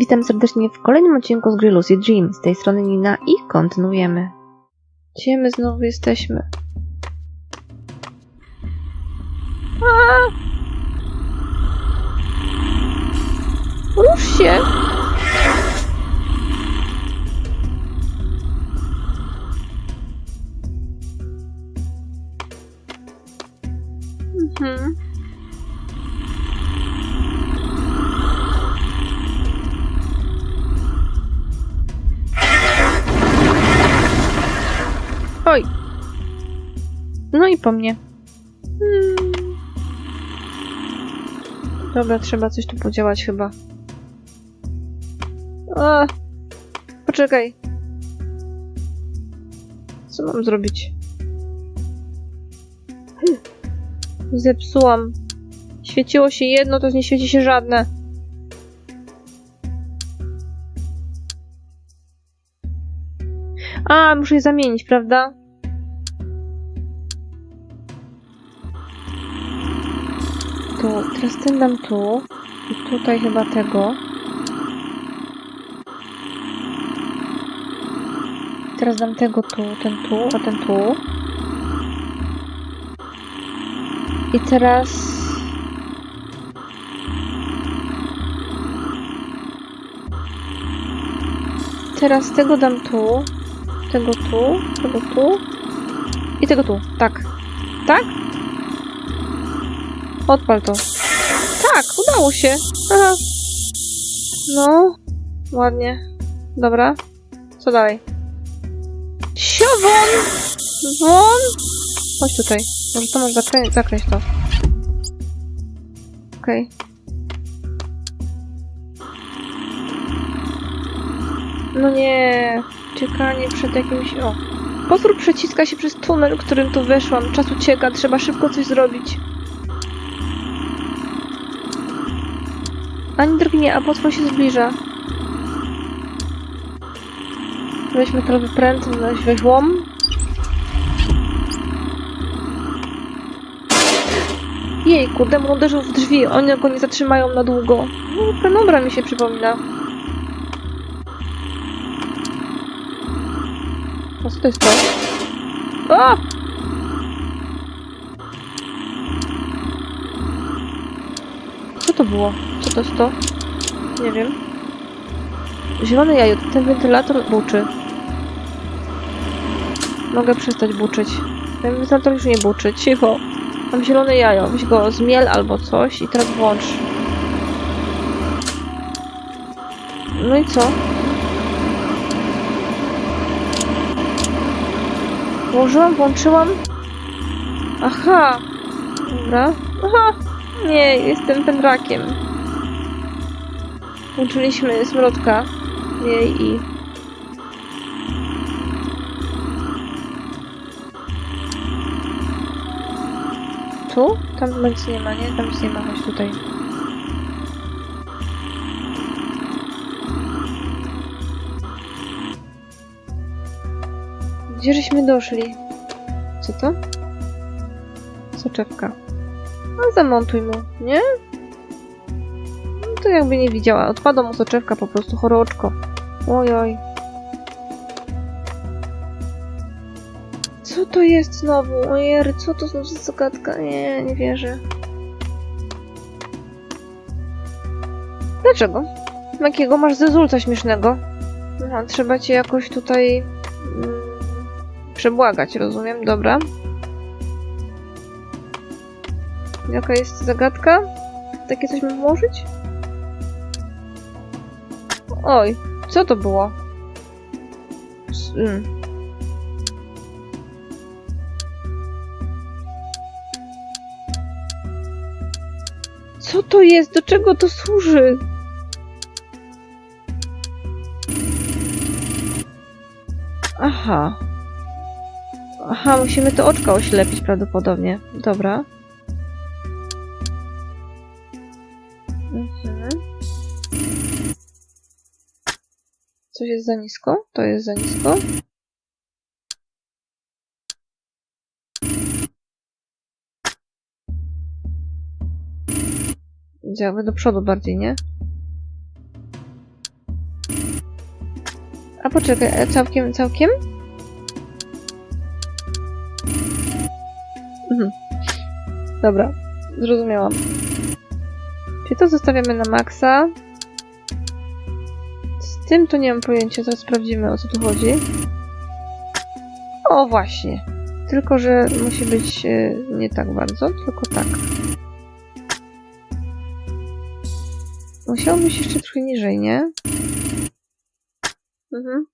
Witam serdecznie w kolejnym odcinku z gry Lucy Dream. Z tej strony Nina i kontynuujemy. Gdzie my znowu jesteśmy? Rusz się! Mhm. No i po mnie. Hmm. Dobra, trzeba coś tu podziałać chyba. A, poczekaj. Co mam zrobić? Zepsułam. Świeciło się jedno, to nie świeci się żadne. A, muszę je zamienić, prawda? Tu, teraz ten dam tu. I tutaj chyba tego. Teraz dam tego tu, ten tu, a ten tu. I teraz... Teraz tego dam tu, tego tu, tego tu i tego tu. Tak. Tak? Odpal to. Tak, udało się. Aha. No, ładnie. Dobra. Co dalej? Sio, won! Chodź tutaj. Może to masz zakrę zakręć to. Okej. No nie. Uciekanie przed jakimś... O. Potwór przeciska się przez tunel, którym tu weszłam. Czas ucieka, trzeba szybko coś zrobić. Ani drgnie, a potwór się zbliża. Weź metalowy pręt, weź łom. Jejku, demon uderzył w drzwi, oni go nie zatrzymają na długo. No, penumbra mi się przypomina. A co to jest to? O! Co to było? Co to jest to? Nie wiem. Zielone jajo. Ten wentylator buczy. Mogę przestać buczyć. Ten wentylator już nie buczy. Cicho. Mam zielone jajo. Weź go zmiel albo coś i teraz włącz. No i co? Włożyłam, włączyłam. Aha. Dobra. Aha. Nie, jestem pędrakiem. Włączyliśmy smrodka jej i... Tu? Tam nic nie ma, nie? Tam nic nie ma, chodź tutaj. Gdzie żeśmy doszli? Co to? Soczewka. No zamontuj mu, nie? Jakby nie widziała. Odpada mu soczewka po prostu, choroczko. Ojoj. Co to jest znowu? Ojery, co to znowu za zagadka? Nie, nie wierzę. Dlaczego? Jakiego masz zezulca śmiesznego? Aha, trzeba cię jakoś tutaj... Mm, przebłagać, rozumiem, dobra. Jaka jest zagadka? Takie coś mam włożyć? Oj, co to było? S- mm. Co to jest? Do czego to służy? Aha. Aha, musimy to oczko oślepić prawdopodobnie. Dobra. Coś jest za nisko? To jest za nisko? Działamy do przodu bardziej, nie? A poczekaj, e, całkiem, całkiem? Mhm. Dobra, zrozumiałam. Czyli to zostawiamy na maksa. Tym to nie mam pojęcia, zaraz sprawdzimy o co tu chodzi. O, właśnie. Tylko, że musi być e, nie tak bardzo, tylko tak. Musiało być jeszcze trochę niżej, nie? Mhm.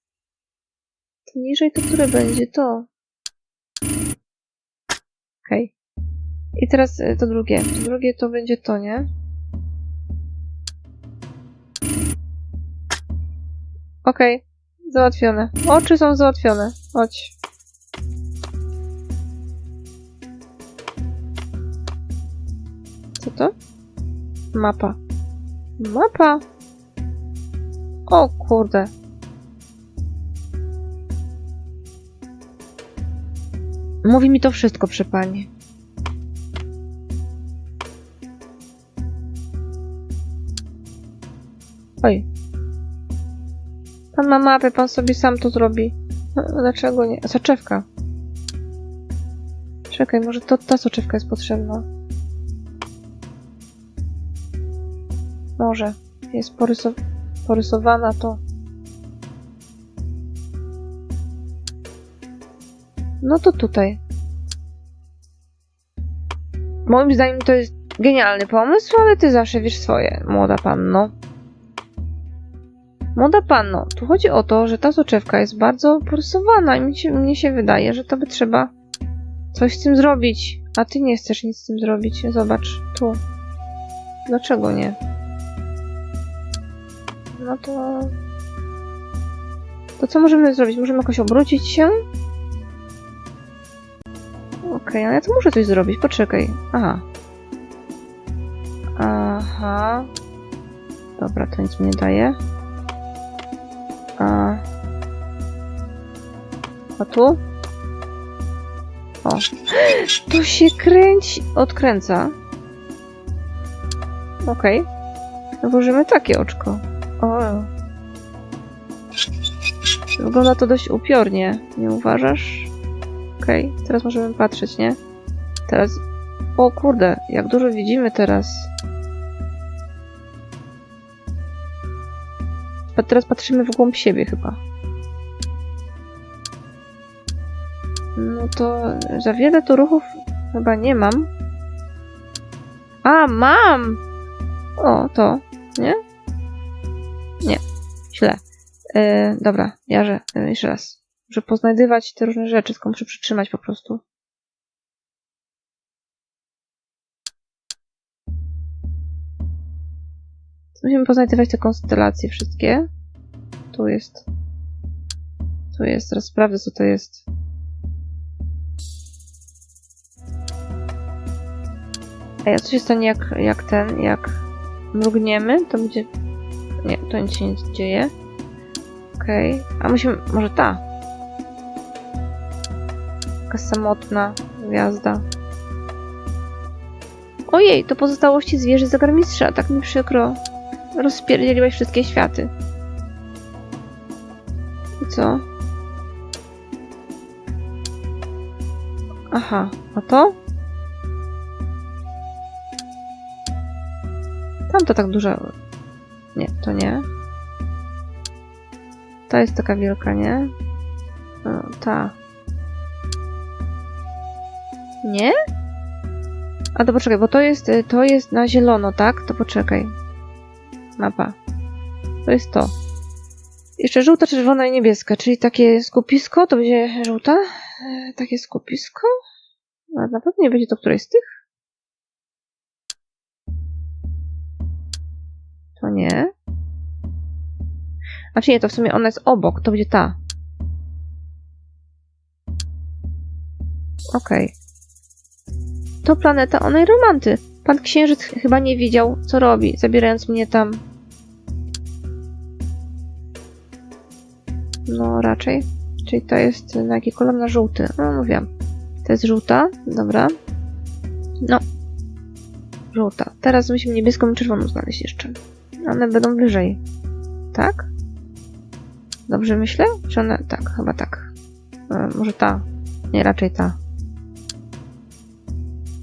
To niżej to które będzie? To. Okej. I teraz e, to drugie. To drugie to będzie to, nie? Okej. Załatwione. Oczy są załatwione. Chodź. Co to? Mapa. Mapa? O kurde. Mówi mi to wszystko, przy pani. Oj. Pan ma mapę, pan sobie sam to zrobi. No, dlaczego nie? Soczewka. Czekaj, może to ta soczewka jest potrzebna. Może. Jest porysow porysowana to. No to tutaj. Moim zdaniem to jest genialny pomysł, ale ty zawsze wiesz swoje, młoda panno. Młoda panno, tu chodzi o to, że ta soczewka jest bardzo porysowana i mi się, mnie się wydaje, że to by trzeba coś z tym zrobić. A ty nie chcesz nic z tym zrobić. Zobacz, tu. Dlaczego nie? No to... To co możemy zrobić? Możemy jakoś obrócić się? Okej, ale ja tu muszę coś zrobić. Poczekaj. Aha. Aha. Dobra, to nic mi nie daje. A... A tu? O. To się kręci... Odkręca. Okej. Włożymy takie oczko. O. Wygląda to dość upiornie, nie uważasz? Okej, teraz możemy patrzeć, nie? Teraz... O kurde, jak dużo widzimy teraz. Teraz patrzymy w głąb siebie chyba. No to za wiele tu ruchów chyba nie mam. A, mam! O, to, nie? Nie, źle. E, dobra, Jarze, e, jeszcze raz. Muszę poznajdywać te różne rzeczy, tylko muszę przytrzymać po prostu. Musimy poznajdywać te konstelacje wszystkie. Tu jest. Tu jest, teraz sprawdzę co to jest. Ej, a co się stanie jak, jak ten, jak mrugniemy, to będzie... Nie, to nic się nie dzieje. Okej. A musimy... Może ta? Taka samotna gwiazda. Ojej, to pozostałości zwierzy zagarmistrza. Tak mi przykro. Rozpierdzieliłeś wszystkie światy. I co? Aha, a to? Tam to tak duża... Nie, to nie. Ta jest taka wielka, nie? No, ta. Nie? A to poczekaj, bo to jest, to jest na zielono, tak? To poczekaj. Mapa. To jest to. Jeszcze żółta, czerwona i niebieska, czyli takie skupisko, to będzie żółta? E, Takie skupisko? A na pewno nie będzie to któreś z tych? To nie. A czy nie, to w sumie ona jest obok, to będzie ta. Okej. To planeta onej romanty. Pan księżyc ch- chyba nie wiedział, co robi, zabierając mnie tam. No, raczej. Czyli to jest na jaki kolor? Na żółty. No, mówiłam. To jest żółta, dobra. No. Żółta. Teraz musimy niebieską i czerwoną znaleźć jeszcze. One będą wyżej. Tak? Dobrze myślę? Czy ona... Tak, chyba tak. E, może ta. Nie, raczej ta.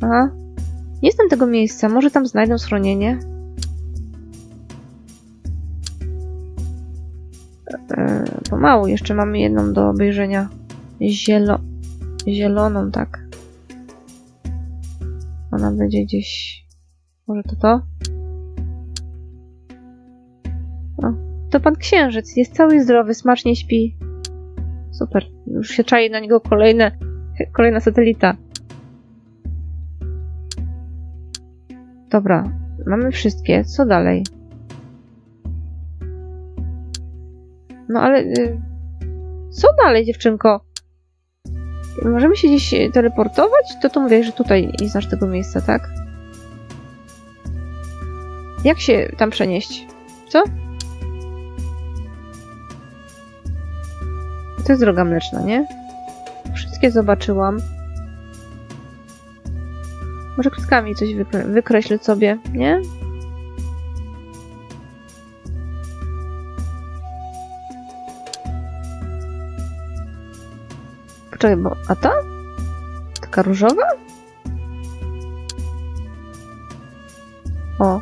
Aha. Nie znam tego miejsca. Może tam znajdą schronienie? E, pomału. Jeszcze mamy jedną do obejrzenia. Zielo... Zieloną, tak. Ona będzie gdzieś... Może to to? O, to pan księżyc. Jest cały zdrowy, smacznie śpi. Super. Już się czai na niego kolejne, kolejna satelita. Dobra, mamy wszystkie. Co dalej? No ale... y, Co dalej, dziewczynko? Możemy się gdzieś y, teleportować? To tu mówię, że tutaj nie znasz tego miejsca, tak? Jak się tam przenieść? Co? To jest droga mleczna, nie? Wszystkie zobaczyłam. Może krestkami coś wykre wykreślę sobie, nie? Bo... A ta? Taka różowa? O.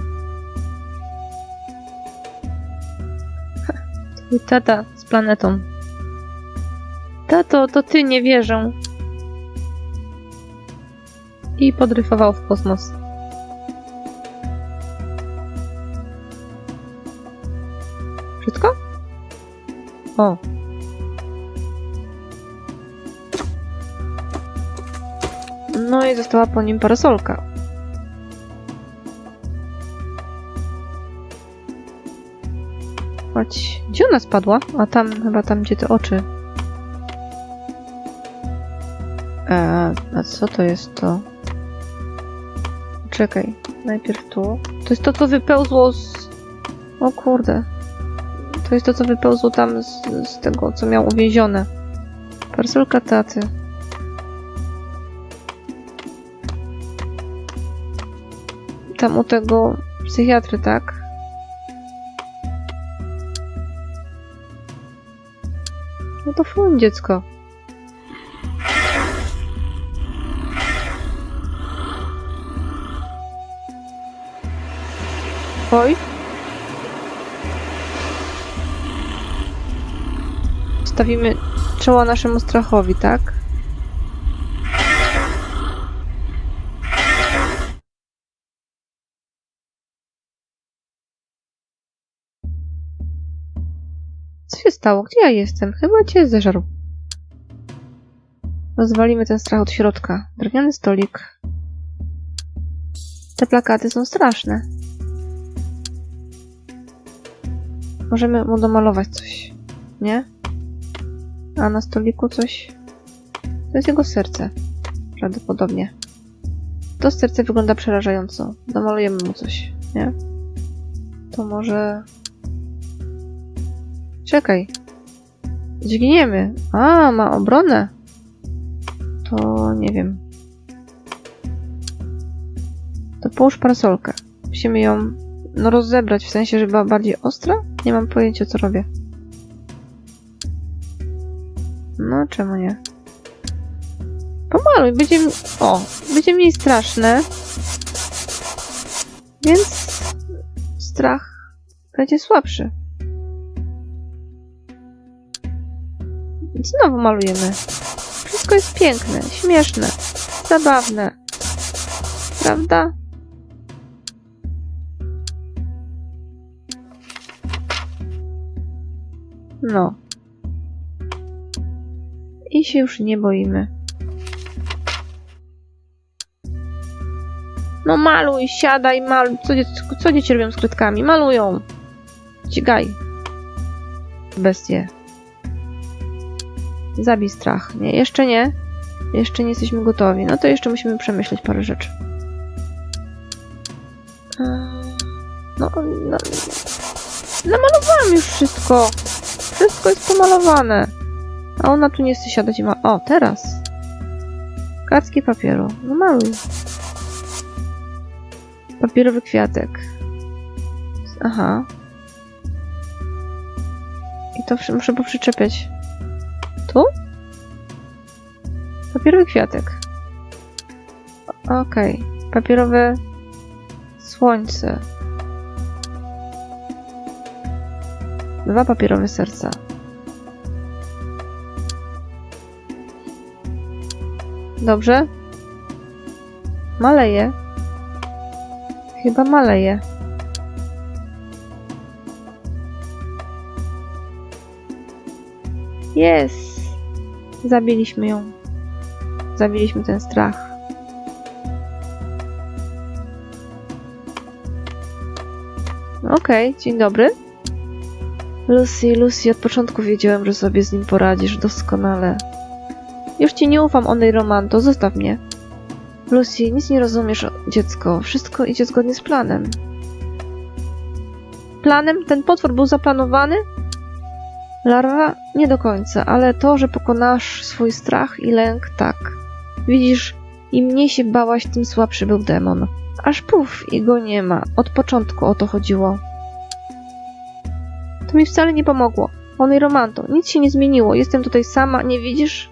Twój tata z planetą. Tato, to ty nie wierzę. I podryfował w kosmos. Wszystko? O. No i została po nim parasolka. Chodź. Gdzie ona spadła? A tam, chyba tam, gdzie te oczy. Eee, a co to jest to? Czekaj, najpierw tu. To jest to, co wypełzło z... O kurde. To jest to, co wypełzło tam z, z tego, co miał uwięzione. Parasolka taty. Tam u tego psychiatry, tak? No to fun, dziecko. Oj. Stawimy czoło naszemu strachowi, tak? Co się stało? Gdzie ja jestem? Chyba cię zeżarł. Rozwalimy ten strach od środka. Drewniany stolik. Te plakaty są straszne. Możemy mu domalować coś, nie? A na stoliku coś. To jest jego serce. Prawdopodobnie. To serce wygląda przerażająco. Domalujemy mu coś, nie? To może. Czekaj. Zginiemy. A, ma obronę. To nie wiem. To połóż parasolkę. Musimy ją no rozebrać, w sensie, że była bardziej ostra? Nie mam pojęcia, co robię. No, czemu nie? Pomaluj, będzie... O, będzie mniej straszne. Więc strach będzie słabszy. Znowu malujemy. Wszystko jest piękne, śmieszne, zabawne. Prawda? No. I się już nie boimy. No maluj, siadaj, maluj. Co, co dzieci robią z kredkami? Malują. Ścigaj. Bestie. Zabij strach. Nie, jeszcze nie. Jeszcze nie jesteśmy gotowi. No to jeszcze musimy przemyśleć parę rzeczy. Eee, No, no, namalowałam już wszystko. Wszystko jest pomalowane. A ona tu nie chce siadać i ma... O, teraz. Kartki papieru. No maluj. Papierowy kwiatek. Aha. I to muszę poprzyczepiać. Papierowy kwiatek. Okej. Papierowe słońce. Dwa papierowe serca. Dobrze. Maleje. Chyba maleje. Jest! Zabiliśmy ją. Zabiliśmy ten strach. Okej, dzień dobry. Lucy, Lucy, od początku wiedziałem, że sobie z nim poradzisz doskonale. Już ci nie ufam, onej romanto, zostaw mnie. Lucy, nic nie rozumiesz, dziecko. Wszystko idzie zgodnie z planem. Planem? Ten potwór był zaplanowany? Larwa? Nie do końca, ale to, że pokonasz swój strach i lęk, tak. Widzisz, im mniej się bałaś, tym słabszy był demon. Aż puf i go nie ma. Od początku o to chodziło. To mi wcale nie pomogło. Onej romanto, nic się nie zmieniło. Jestem tutaj sama, nie widzisz?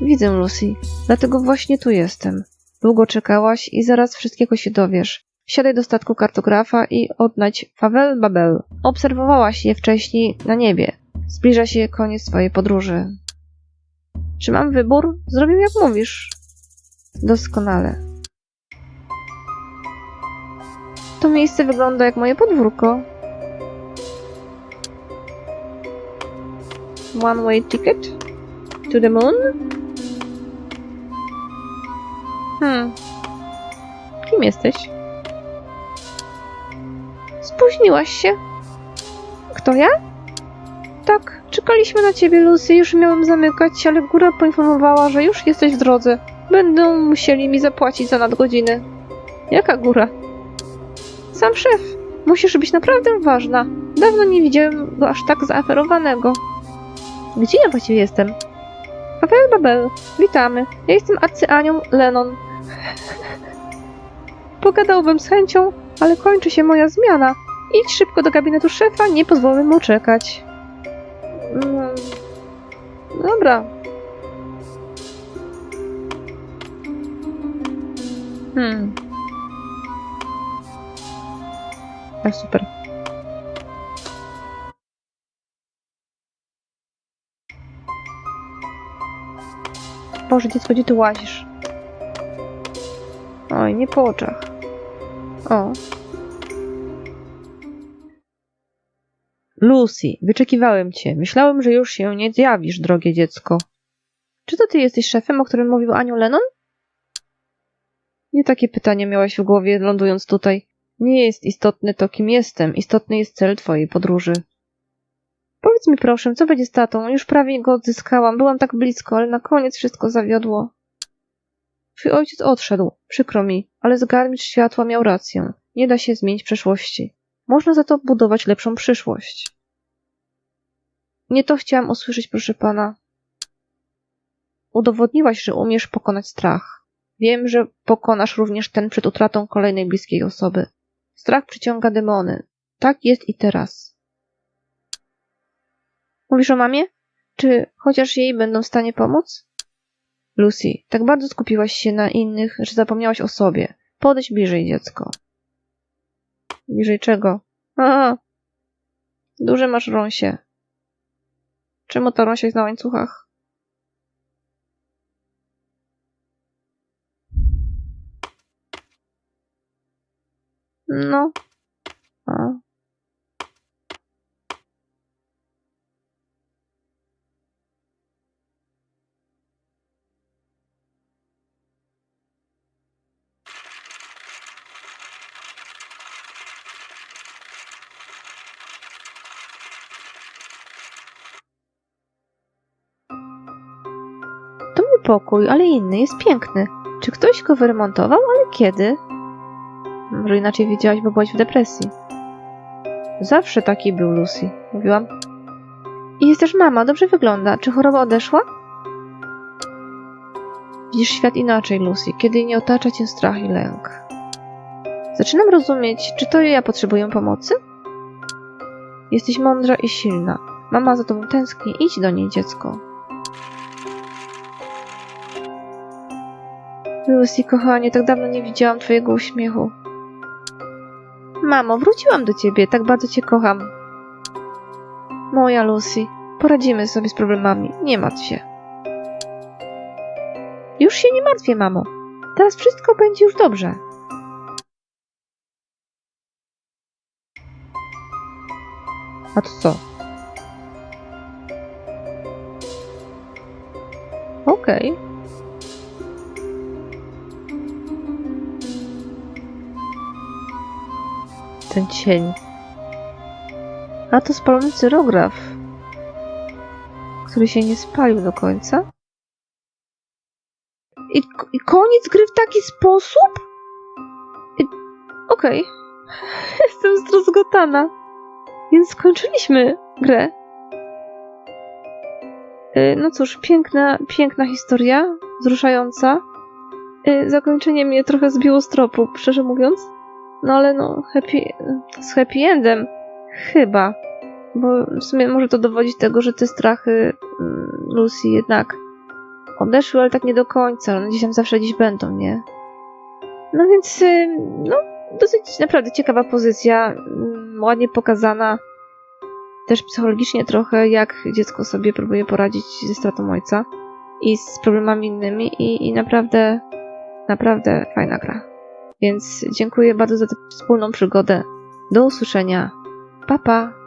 Widzę, Lucy. Dlatego właśnie tu jestem. Długo czekałaś i zaraz wszystkiego się dowiesz. Wsiadaj do statku kartografa i odnajdź Favel Babel. Obserwowałaś je wcześniej na niebie. Zbliża się koniec twojej podróży. Czy mam wybór? Zrobię jak mówisz. Doskonale. To miejsce wygląda jak moje podwórko. One way ticket to the moon? Hmm. Kim jesteś? Spóźniłaś się? Kto ja? Tak, czekaliśmy na ciebie, Lucy. Już miałam zamykać, ale góra poinformowała, że już jesteś w drodze. Będą musieli mi zapłacić za nadgodziny. Jaka góra? Sam szef. Musisz być naprawdę ważna. Dawno nie widziałem go aż tak zaaferowanego. Gdzie ja właściwie jestem? Paweł Babel, witamy. Ja jestem arcyanią Lennon. Pogadałbym z chęcią, ale kończy się moja zmiana. Idź szybko do gabinetu szefa, nie pozwolę mu czekać. Mm, Dobra. Hmm. A super. Boże, dziecko, gdzie ty łazisz? Oj, nie po oczach. O. Lucy, wyczekiwałem cię. Myślałem, że już się nie zjawisz, drogie dziecko. Czy to ty jesteś szefem, o którym mówił Aniu Lennon? Nie takie pytanie miałaś w głowie, lądując tutaj. Nie jest istotne to, kim jestem. Istotny jest cel twojej podróży. Powiedz mi proszę, co będzie z tatą? Już prawie go odzyskałam. Byłam tak blisko, ale na koniec wszystko zawiodło. Twój ojciec odszedł. Przykro mi, ale zgarmistrz światła miał rację. Nie da się zmienić przeszłości. Można za to budować lepszą przyszłość. Nie to chciałam usłyszeć, proszę pana. Udowodniłaś, że umiesz pokonać strach. Wiem, że pokonasz również ten przed utratą kolejnej bliskiej osoby. Strach przyciąga demony. Tak jest i teraz. Mówisz o mamie? Czy chociaż jej będą w stanie pomóc? Lucy, tak bardzo skupiłaś się na innych, że zapomniałaś o sobie. Podejdź bliżej, dziecko. Bliżej czego? A, duże masz rąsie. Czemu ta rąsia jest na łańcuchach? No. A. pokój, ale inny, jest piękny. Czy ktoś go wyremontował? Ale kiedy? Może inaczej wiedziałaś, bo byłaś w depresji. Zawsze taki był Lucy, mówiłam. I jest też mama, dobrze wygląda. Czy choroba odeszła? Widzisz świat inaczej, Lucy, kiedy nie otacza cię strach i lęk. Zaczynam rozumieć, czy to ja potrzebuję pomocy? Jesteś mądra i silna. Mama za tobą tęskni. Idź do niej, dziecko. Lucy, kochanie, tak dawno nie widziałam twojego uśmiechu. Mamo, wróciłam do ciebie, tak bardzo cię kocham. Moja Lucy, poradzimy sobie z problemami, nie martw się. Już się nie martwię, mamo. Teraz wszystko będzie już dobrze. A to co? Okej. Ten cień. A to spalony cyrograf, który się nie spalił do końca. I, i koniec gry w taki sposób? Okej. Jestem zdruzgotana. Więc skończyliśmy grę. Y, No cóż, piękna, piękna historia, wzruszająca. Y, Zakończenie mnie trochę zbiło z tropu, szczerze mówiąc. No ale no, happy, z happy endem. Chyba. Bo w sumie może to dowodzić tego, że te strachy mm, Lucy jednak odeszły, ale tak nie do końca. One gdzieś tam zawsze gdzieś będą, nie? No więc, y, no, dosyć naprawdę ciekawa pozycja, mm, ładnie pokazana. Też psychologicznie trochę, jak dziecko sobie próbuje poradzić ze stratą ojca i z problemami innymi i, i naprawdę, naprawdę fajna gra. Więc dziękuję bardzo za tę wspólną przygodę. Do usłyszenia. Pa, pa!